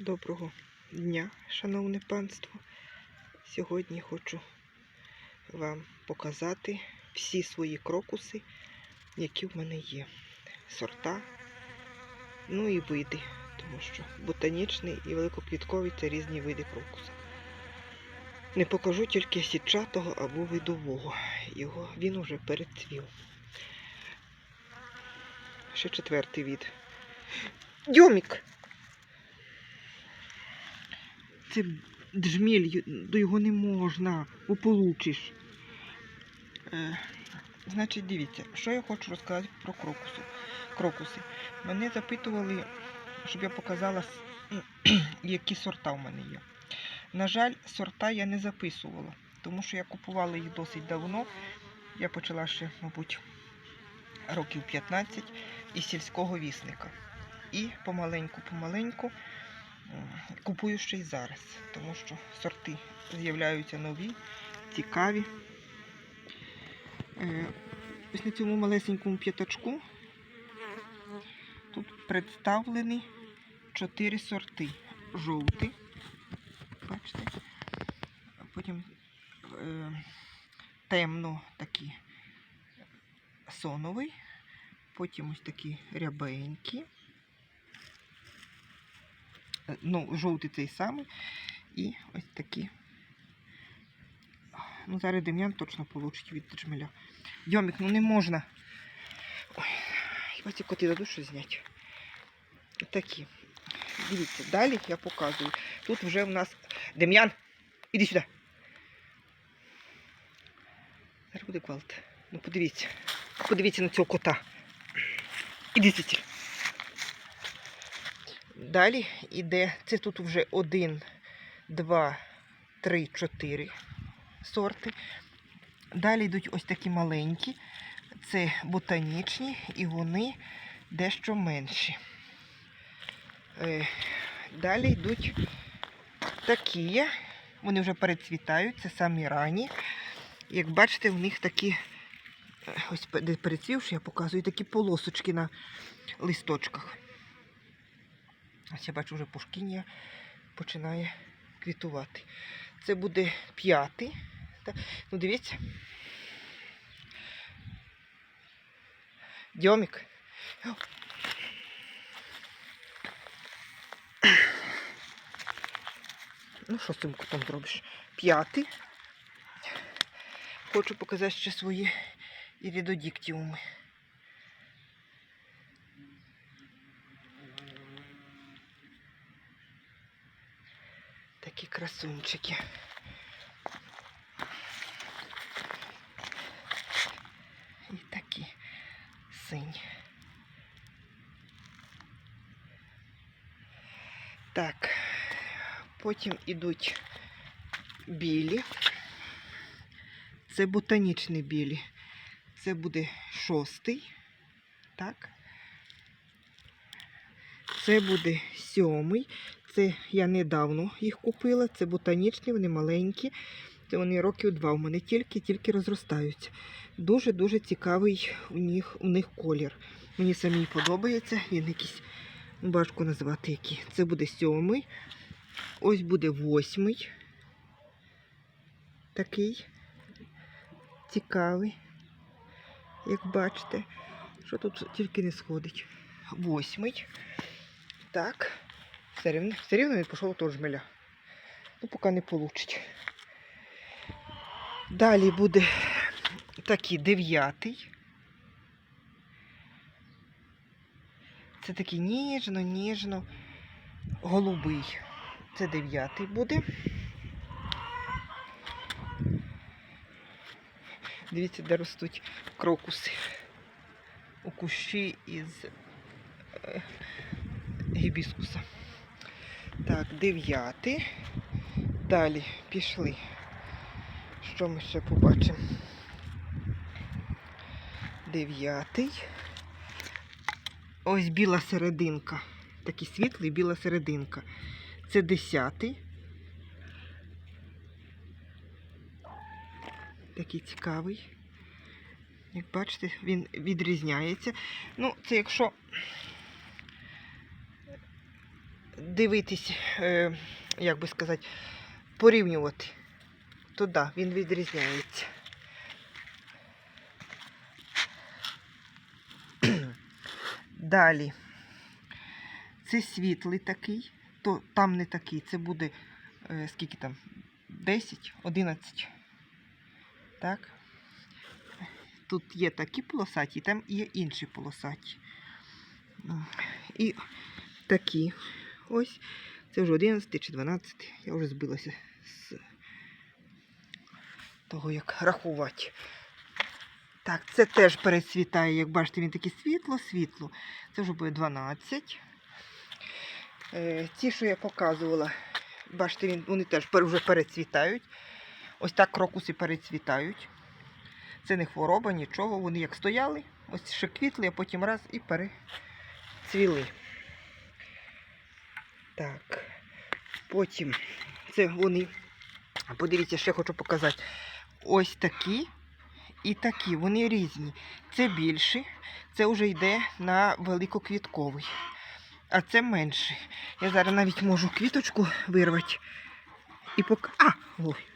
Доброго дня, шановне панство. Сьогодні хочу вам показати всі свої крокуси, які в мене є. Сорта, ну і види, тому що ботанічний і великоквітковий це різні види крокуса. Не покажу тільки сітчатого або видового. Його він уже перецвів. Ще четвертий від. Дьомік! Це джміль, до його не можна, бо получиш. Е, значить, дивіться, що я хочу розказати про крокусу. крокуси. Мене запитували, щоб я показала, які сорта в мене є. На жаль, сорта я не записувала, тому що я купувала їх досить давно. Я почала ще, мабуть, років 15 із сільського вісника. І помаленьку-помаленьку купую ще й зараз, тому що сорти з'являються нові, цікаві. Е, Ось на цьому малесенькому п'ятачку тут представлені чотири сорти. Жовтий, бачите, потім е, темно такий соновий, потім ось такі рябенькі. Е, Ну, жовтий цей самий. І ось такі. Ну, зараз Дем'ян точно получить від джмеля. Йомік, ну не можна. Ой, хіба ці коти дадуть щось зняти. Такі. Дивіться, далі я показую. Тут вже в нас. Дем'ян, іди сюди. Зараз буде гвалт. Ну подивіться. Подивіться на цього кота. Іди звідси. Далі йде, це тут вже один, два, три, чотири сорти. Далі йдуть ось такі маленькі, це ботанічні і вони дещо менші. Е, Далі йдуть такі, вони вже перецвітають, це самі ранні. Як бачите, в них такі, е, ось де перецвівши, я показую такі полосочки на листочках. Ось я бачу, вже пушкіння починає квітувати. Це буде п'ятий. Ну, дивіться. Дьомік. Ну, що з цим котом зробиш? П'ятий. Хочу показати ще свої іридодіктіуми. Такі красунчики. І такі сині. Так, потім ідуть білі. Це ботанічні білі. Це буде шостий. Так. Це буде сьомий. Це я недавно їх купила. Це ботанічні, вони маленькі. Це вони років два. У мене тільки-тільки розростаються. Дуже-дуже цікавий у них, у них колір. Мені самій подобається. Він якийсь важко назвати який. Це буде сьомий. Ось буде восьмий. Такий цікавий. Як бачите, що тут тільки не сходить. Восьмий. Так. Все рівно, все рівно він пішов до жмеля. Ну, поки не получить. Далі буде такий дев'ятий. Це такий ніжно, ніжно голубий. Це дев'ятий буде. Дивіться, де ростуть крокуси. У кущі із е, гібіскуса. Так, дев'ятий. Далі пішли. Що ми ще побачимо? Дев'ятий. Ось біла серединка. Такий світлий біла серединка. Це десятий. Такий цікавий. Як бачите, він відрізняється. Ну, це якщо дивитись, е, як би сказати, порівнювати, то да, він відрізняється. Далі. Це світлий такий, то там не такий, це буде е, скільки там? 10, 11. Так. Тут є такі полосаті, там є інші полосаті. І такі. Ось. Це вже 11 чи 12. Я вже збилася з того, як рахувати. Так, це теж перецвітає, як бачите, він такий світло-світло. Це вже буде 12. Е, ті, що я показувала, бачите, вони теж вже перецвітають. Ось так крокуси перецвітають. Це не хвороба, нічого. Вони як стояли, ось ще квітли, а потім раз і перецвіли. Так. Потім це вони. Подивіться, ще хочу показати. Ось такі і такі. Вони різні. Це більші, це вже йде на великоквітковий. А це менший. Я зараз навіть можу квіточку вирвати і пок... А! Ой.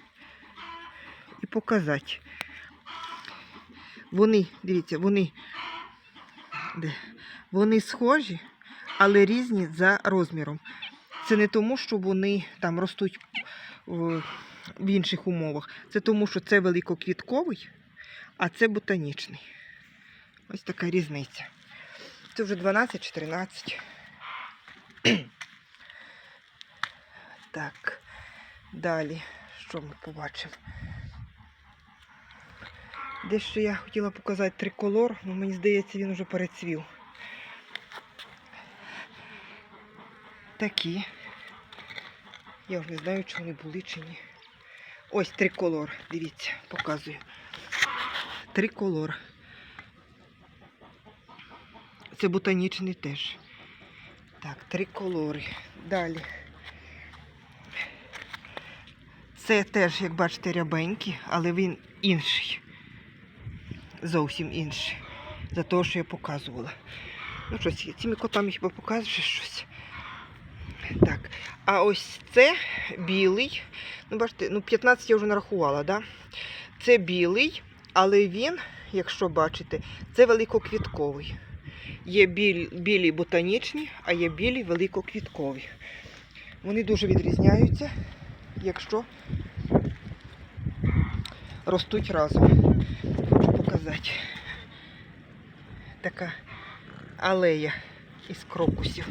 І показати. Вони, дивіться, вони, де? вони схожі, але різні за розміром. Це не тому, що вони там ростуть в, інших умовах. Це тому, що це великоквітковий, а це ботанічний. Ось така різниця. Це вже 12-14. Так, далі, що ми побачимо? Дещо я хотіла показати триколор, але мені здається, він вже перецвів. Такі. Я вже не знаю, чи вони були чи ні. Ось триколор, дивіться, показую. Триколор. Це ботанічний теж. Так, три колори. Далі. Це теж, як бачите, рябенький, але він інший. Зовсім інший. За те, що я показувала. Ну щось, цими котами хіба покажеш щось. Так. А ось це білий. Ну, бачите, ну 15 я вже нарахувала, да? Це білий, але він, якщо бачите, це великоквітковий. Є білі, білі ботанічні, а є білі великоквіткові. Вони дуже відрізняються, якщо ростуть разом. Хочу показати. Така алея із крокусів.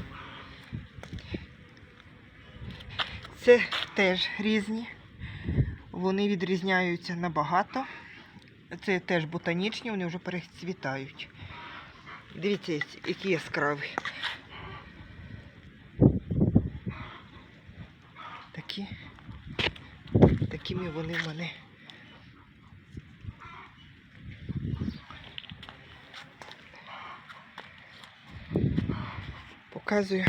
Це теж різні. Вони відрізняються набагато. Це теж ботанічні, вони вже перецвітають. Дивіться, які яскраві. Такі. Такими вони в мене. Показую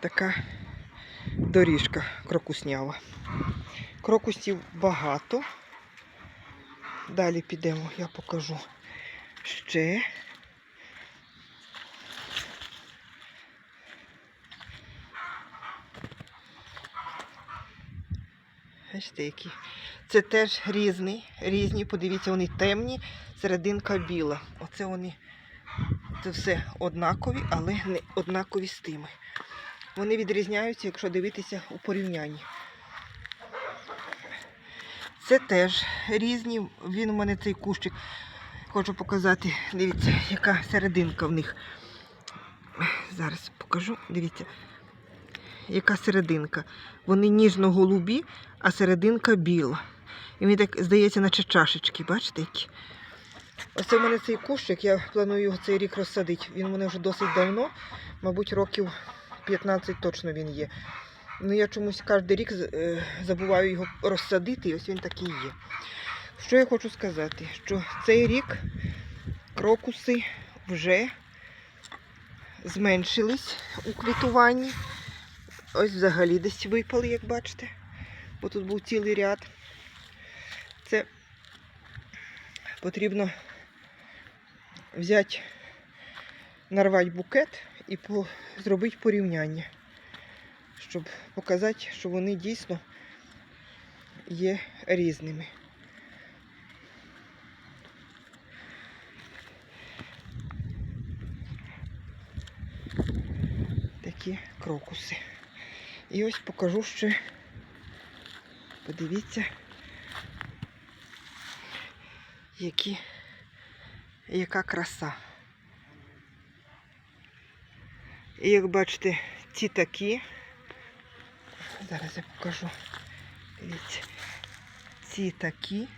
така доріжка крокуснява. Крокусів багато. Далі підемо, я покажу ще. Бачите, які. Це теж різні, різні, подивіться, вони темні, серединка біла. Оце вони, це все однакові, але не однакові з тими. Вони відрізняються, якщо дивитися у порівнянні. Це теж різні. Він у мене цей кущик. Хочу показати, дивіться, яка серединка в них. Зараз покажу, дивіться, яка серединка. Вони ніжно-голубі, а серединка біла. І мені так здається, наче чашечки, бачите які? Оце в мене цей кущик, я планую його цей рік розсадити. Він у мене вже досить давно, мабуть, років 15 точно він є. Ну я чомусь кожен рік е, забуваю його розсадити, і ось він такий є. Що я хочу сказати? Що цей рік крокуси вже зменшились у квітуванні. Ось взагалі десь випали, як бачите. Бо тут був цілий ряд. Це потрібно взяти, нарвати букет і по, зробити порівняння. щоб показати, що вони дійсно є різними. Такі крокуси. І ось покажу ще, подивіться, які, яка краса. І як бачите, ці такі. Зараз я покажу. Ці такі,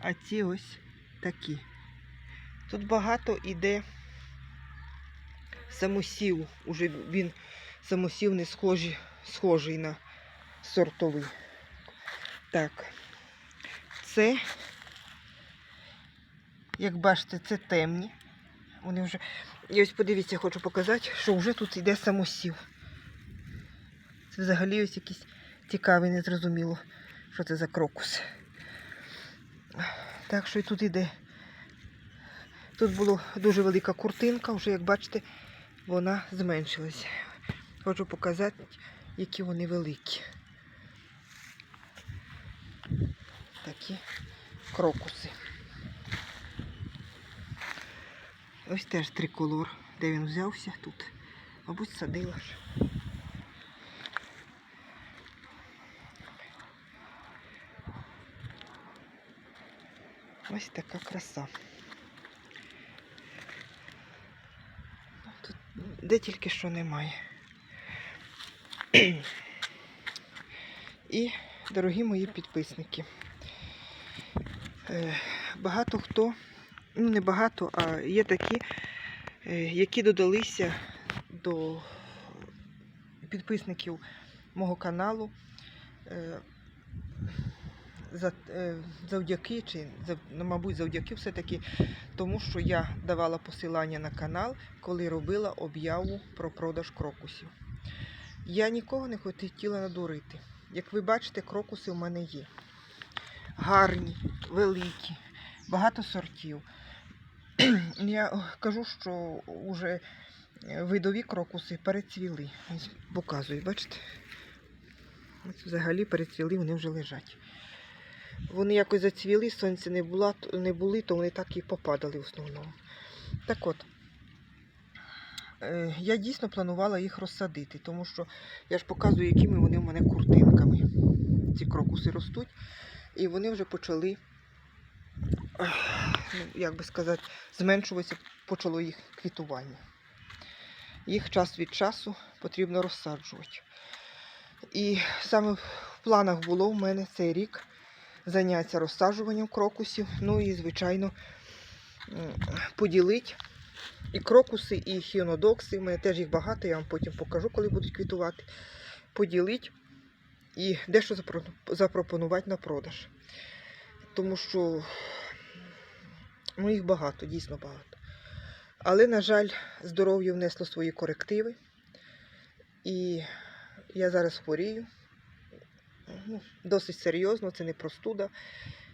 а ці ось такі. Тут багато іде самосів. Уже він самосів не схожий, схожий на сортовий. Так. Це, як бачите, це темні. Вони вже. І ось подивіться, хочу показати, що вже тут йде самосів. Це взагалі ось якийсь цікавий, незрозуміло, що це за крокус. Так що і тут йде. Тут була дуже велика куртинка, вже як бачите, вона зменшилася. Хочу показати, які вони великі. Такі крокуси. Ось теж триколор. Де він взявся тут? Мабуть, садила ж. Ось така краса. Тут де тільки що немає. І, дорогі мої підписники, е, багато хто, ну не багато, а є такі, е, які додалися до підписників мого каналу. е, е, завдяки, чи ну, мабуть, завдяки все-таки тому, що я давала посилання на канал, коли робила об'яву про продаж крокусів. Я нікого не хотіла надурити. Як ви бачите, крокуси в мене є. Гарні, великі, багато сортів. Я кажу, що вже видові крокуси перецвіли. Показую, бачите? Ось взагалі перецвіли, вони вже лежать. Вони якось зацвіли, сонця не, була, не були, то вони так і попадали в основному. Так от, е, я дійсно планувала їх розсадити, тому що я ж показую, якими вони в мене куртинками. Ці крокуси ростуть, і вони вже почали, ну, як би сказати, зменшуватися, почало їх квітування. Їх час від часу потрібно розсаджувати. І саме в планах було в мене цей рік заняття розсаджуванням крокусів. Ну і, звичайно, поділити і крокуси, і хіонодокси. У мене теж їх багато, я вам потім покажу, коли будуть квітувати. Поділити і дещо запропонувати на продаж. Тому що ну, їх багато, дійсно багато. Але, на жаль, здоров'я внесло свої корективи. І я зараз хворію ну, досить серйозно, це не простуда,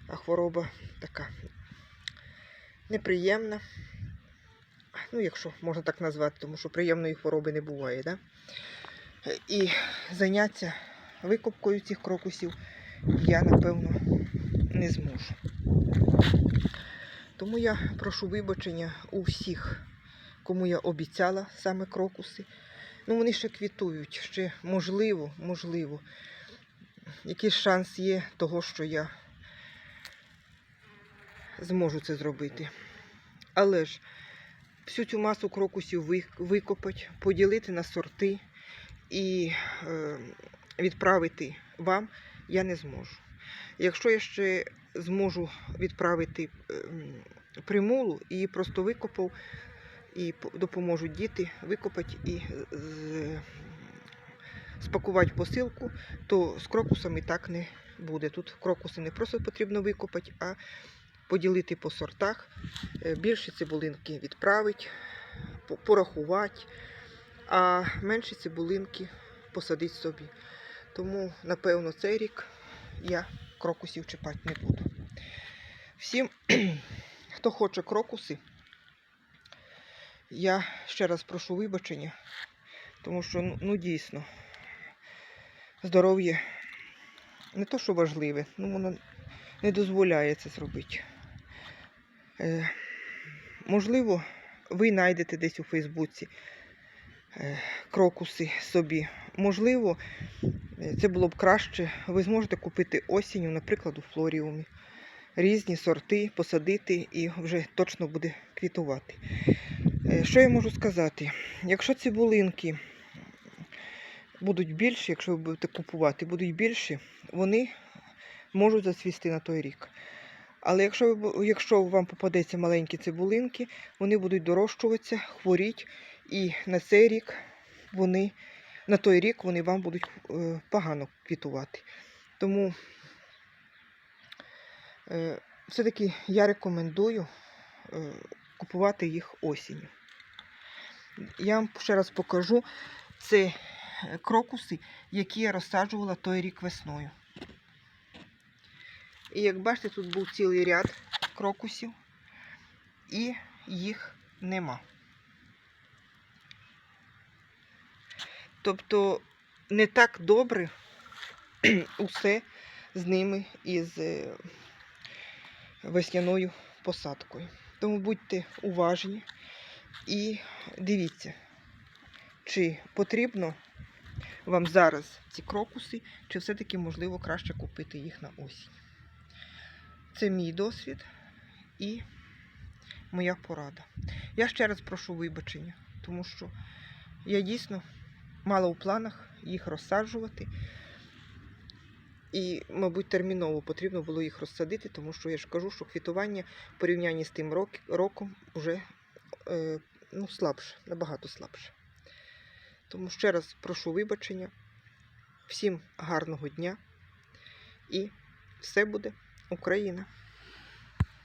а хвороба така неприємна. Ну, якщо можна так назвати, тому що приємної хвороби не буває. Да? І заняття викупкою цих крокусів я, напевно, не зможу. Тому я прошу вибачення у всіх, кому я обіцяла саме крокуси. Ну, вони ще квітують, ще можливо, можливо якийсь шанс є того, що я зможу це зробити. Але ж всю цю масу крокусів викопати, поділити на сорти і е, відправити вам я не зможу. Якщо я ще зможу відправити е, примулу, її просто викопав і допоможуть діти викопати і спакувати посилку, то з крокусами так не буде. Тут крокуси не просто потрібно викопати, а поділити по сортах. Е, Більші цибулинки відправити, порахувати, а менші цибулинки посадити собі. Тому, напевно, цей рік я крокусів чіпати не буду. Всім, хто хоче крокуси, я ще раз прошу вибачення, тому що ну, ну дійсно. здоров'я не то, що важливе, ну воно не дозволяє це зробити. Е, можливо, ви знайдете десь у Фейсбуці е, крокуси собі. Можливо, це було б краще. Ви зможете купити осінню, наприклад, у флоріумі. Різні сорти посадити і вже точно буде квітувати. Е, Що я можу сказати? Якщо цибулинки будуть більші, якщо ви будете купувати, будуть більші, вони можуть зацвісти на той рік. Але якщо, ви якщо вам попадеться маленькі цибулинки, вони будуть дорощуватися, хворіть, і на цей рік вони, на той рік вони вам будуть е, погано квітувати. Тому е, все-таки я рекомендую е, купувати їх осінню. Я вам ще раз покажу. Це крокуси, які я розсаджувала той рік весною. І як бачите, тут був цілий ряд крокусів, і їх нема. Тобто не так добре усе з ними із е, весняною посадкою. Тому будьте уважні і дивіться, чи потрібно вам зараз ці крокуси, чи все-таки можливо краще купити їх на осінь. Це мій досвід і моя порада. Я ще раз прошу вибачення, тому що я дійсно мала у планах їх розсаджувати. І, мабуть, терміново потрібно було їх розсадити, тому що я ж кажу, що квітування в порівнянні з тим рок- роком вже е, ну, слабше, набагато слабше. Тому ще раз прошу вибачення. Всім гарного дня і все буде Україна!